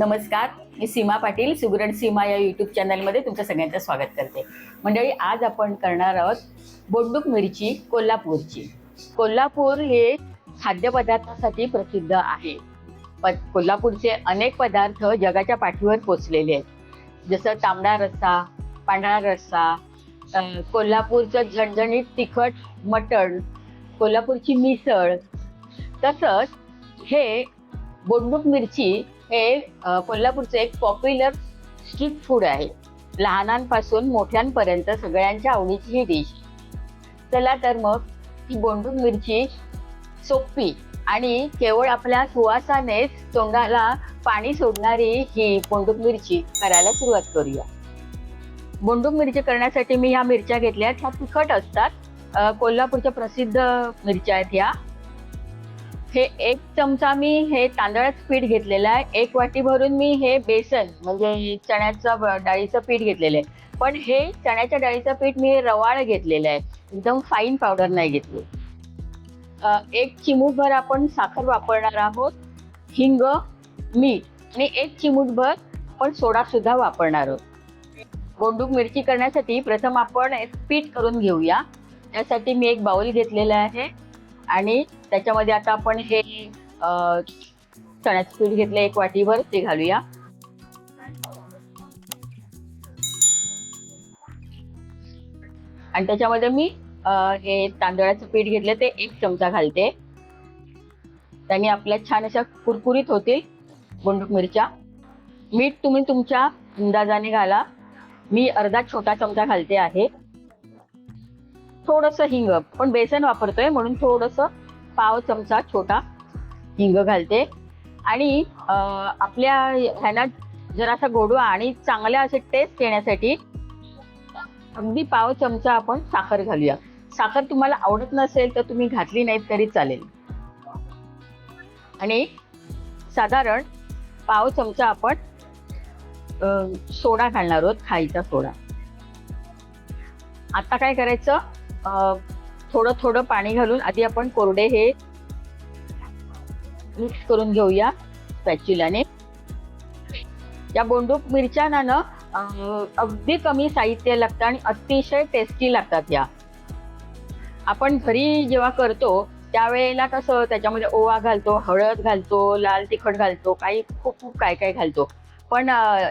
नमस्कार मी सीमा पाटील सुगरण सीमा या यूट्यूब चॅनलमध्ये तुमचं सगळ्यांचं स्वागत करते. मंडळी आज आपण करणार आहोत बोंडूक मिरची कोल्हापूरची. कोल्हापूर हे खाद्यपदार्थासाठी प्रसिद्ध आहे. प कोल्हापूरचे अनेक पदार्थ जगाच्या पाठीवर पोचलेले आहेत. जसं तांबडा रस्सा पांढरा रस्सा कोल्हापूरचं झणझणीत तिखट मटण कोल्हापूरची मिसळ तसंच हे बोंडूक मिरची हे कोल्हापूरचं एक पॉप्युलर स्ट्रीट फूड आहे. लहानांपासून मोठ्यांपर्यंत सगळ्यांच्या आवडीची ही डिश चला तर मग ही बोंडून मिरची सोपी आणि केवळ आपल्या सुवासानेच तोंडाला पाणी सोडणारी ही बोंडूक मिरची करायला सुरुवात करूया. बोंडूक मिरची करण्यासाठी मी ह्या मिरच्या घेतल्या ह्या तिखट असतात. कोल्हापूरच्या प्रसिद्ध मिरच्या आहेत ह्या. हे एक चमचा मी हे तांदळाचं पीठ घेतलेलं आहे. एक वाटी भरून मी हे बेसन म्हणजे चण्याचं डाळीचं पीठ घेतलेलं आहे. पण हे चण्याच्या डाळीचं पीठ मी रवाळ घेतलेलं आहे. एकदम फाईन पावडर नाही घेतली. एक चिमूटभर आपण साखर वापरणार आहोत. हिंग मीठ आणि एक चिमूटभर आपण सोडा सुद्धा वापरणार आहोत. गोंडूक मिरची करण्यासाठी प्रथम आपण एक पीठ करून घेऊया. त्यासाठी मी एक बाउल घेतलेला आहे. आणि त्याच्यामध्ये आता आपण हे चण्याचं पीठ घेतलं एक वाटीभर ते घालूया. आणि त्याच्यामध्ये मी हे तांदळाचं पीठ घेतलं ते एक चमचा घालते. त्याने आपल्या छान अशा कुरकुरीत होतील गुंडूक मिरच्या. मीठ तुम्ही तुमच्या अंदाजाने घाला. मी अर्धा छोटा चमचा घालते आहे. थोडस हिंग पण बेसन वापरतोय म्हणून थोडंसं पाव चमचा छोटा हिंग घालते. आणि आपल्या ह्याला जरासा गोडवा आणि चांगल्या असे टेस्ट येण्यासाठी अगदी पाव चमचा आपण साखर घालूया. साखर तुम्हाला आवडत नसेल तर तुम्ही घातली नाही तरी चालेल. आणि साधारण पाव चमचा आपण सोडा घालणार आहोत खायचा सोडा. आता काय करायचं? थोडं थोडं पाणी घालून आधी आपण कोरडे हे मिक्स करून घेऊया स्पॅच्युलाने या बोंडूक मिरच्या ना अगदी कमी साहित्य लागतं आणि अतिशय टेस्टी लागतात या. आपण घरी जेव्हा करतो त्यावेळेला कसं त्याच्यामध्ये ओवा घालतो हळद घालतो लाल तिखट घालतो काही खूप खूप काय काय घालतो. पण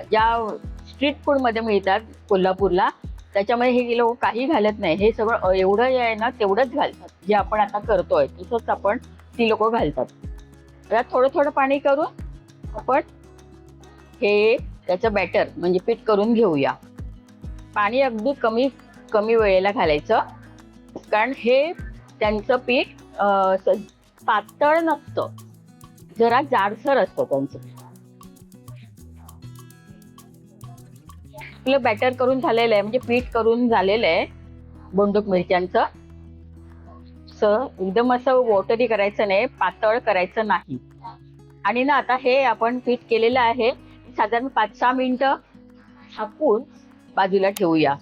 ज्या स्ट्रीट फूडमध्ये मिळतात कोल्हापूरला. त्याच्यामध्ये हे लोक काही घालत नाही. हे सगळं एवढं जे आहे ना तेवढंच घालतात. जे आपण आता करतोय तसंच आपण ती लोक घालतात. त्यात थोडं थोडं पाणी करून आपण हे त्याचं बॅटर म्हणजे पीठ करून घेऊया. पाणी अगदी कमी कमी वेळेला घालायचं. कारण हे त्यांचं पीठ पातळ नसतं. जरा जाडसर असतं त्यांचं. आपलं बॅटर करून झालेलं आहे म्हणजे पीठ करून झालेलं आहे बोंडूक मिरच्यांचं. स एकदम असं वॉटरी करायचं नाही पातळ करायचं नाही. आणि ना आता हे आपण पीठ केलेलं आहे साधारण पाच सहा मिनिटं झाकून बाजूला ठेवूया.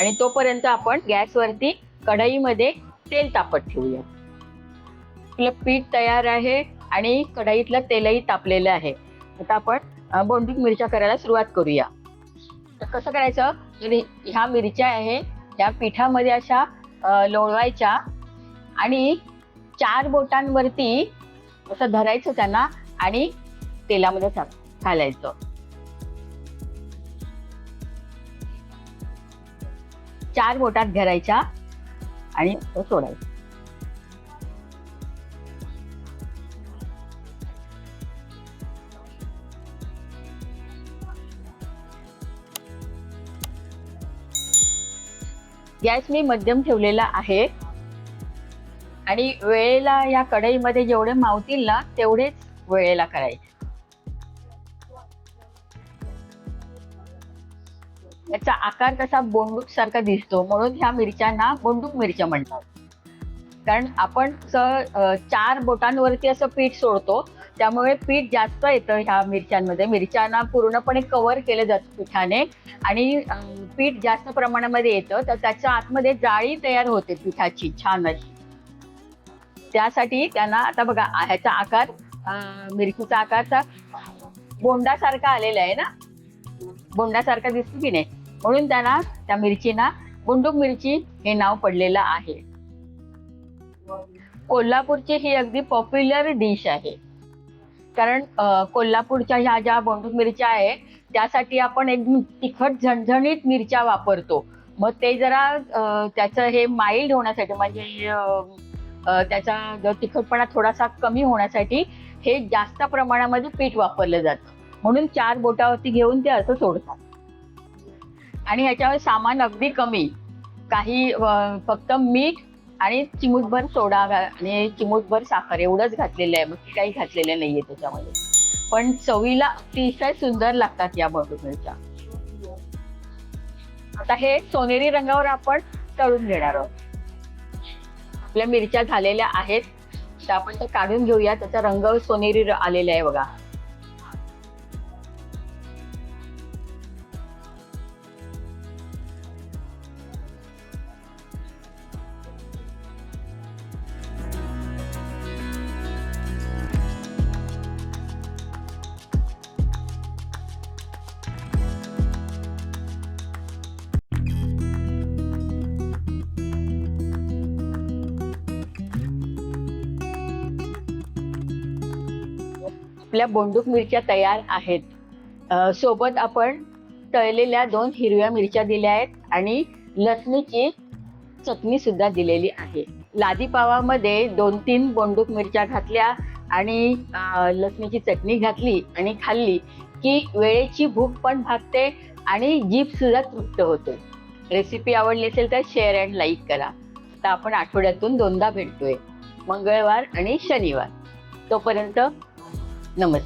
आणि तोपर्यंत आपण गॅसवरती कढईमध्ये तेल तापत ठेवूया. आपलं पीठ तयार आहे आणि कढईतलं तेलही तापलेलं आहे. आता आपण बोंडिंग बोंडूक मिरच्या करायला सुरुवात करूया. तर कसं करायचं? तर ह्या मिरच्या आहे ह्या पिठामध्ये अशा लोळवायच्या आणि चार बोटांवरती असं धरायचं त्यांना आणि तेलामध्ये घालायचं. चार बोटात धरायच्या आणि सोडायचं. गॅस मी मध्यम ठेवलेला आहे. आणि वेळेला या कढईमध्ये जेवढे मावतील ना तेवढेच वेळेला करायचे. याचा आकार कसा बोंडूक सारखा दिसतो म्हणून ह्या मिरच्यांना बोंडूक मिरच्या म्हणतात. कारण आपण चार बोटांवरती असं पीठ सोडतो त्यामुळे पीठ जास्त येतं ह्या मिरच्यांमध्ये. मिरच्यांना पूर्णपणे कव्हर केलं जातं पिठाने. आणि पीठ जास्त प्रमाणामध्ये येतं तर त्याच्या आतमध्ये जाळी तयार होते पिठाची छान अशी. त्यासाठी त्यांना आता बघा ह्याचा आकार मिरचीचा आकारचा बोंडासारखा आलेला आहे ना? बोंडासारखा दिसतो की नाही? म्हणून त्यांना त्या मिरचीना गुंडूक मिरची हे नाव पडलेलं आहे. कोल्हापूरची ही अगदी पॉप्युलर डिश आहे. कारण कोल्हापूरच्या ह्या ज्या बोंडूक मिरच्या आहेत त्यासाठी आपण एकदम तिखट झणझणीत मिरच्या वापरतो. मग ते जरा त्याचं हे माइल्ड होण्यासाठी म्हणजे त्याचा तिखटपणा थोडासा कमी होण्यासाठी हे जास्त प्रमाणामध्ये पीठ वापरलं जातं. म्हणून चार बोटावरती घेऊन ते असं सोडतात. आणि ह्याच्यावर सामान अगदी कमी. काही फक्त मीठ आणि चिमूटभर सोडा आणि चिमूटभर साखर एवढंच घातलेलं आहे. मग काही घातलेलं नाहीये त्याच्यामध्ये. पण चवीला अतिशय सुंदर लागतात या बटूक आता हे सोनेरी रंगावर आपण तळून घेणार आहोत. आपल्या मिरच्या झालेल्या आहेत. तर आपण त्या काढून घेऊया. त्याचा रंग सोनेरी आलेला आहे बघा. आपल्या बोंडूक मिरच्या तयार आहेत. सोबत आपण तळलेल्या दोन हिरव्या मिरच्या दिल्या आहेत आणि लसणीची चटणी सुद्धा दिलेली आहे. लादीपावामध्ये दोन तीन बोंडूक मिरच्या घातल्या आणि लसणीची चटणी घातली आणि खाल्ली की वेळेची भूक पण भागते आणि जीभ सुद्धा तृप्त होते. रेसिपी आवडली असेल तर शेअर अँड लाईक करा. तर आपण आठवड्यातून दोनदा भेटतोय. मंगळवार आणि शनिवार. तोपर्यंत 那么